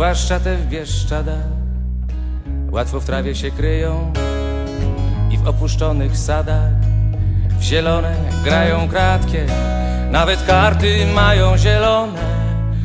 zwłaszcza te w Bieszczadach. Łatwo w trawie się kryją i w opuszczonych sadach. W zielone grają kratkie, nawet karty mają zielone.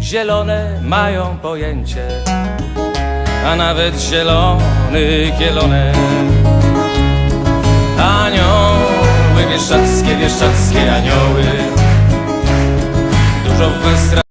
Zielone mają pojęcie, a nawet zielony kielonek. Anioły, bieszczackie, bieszczackie anioły, dużo wystra.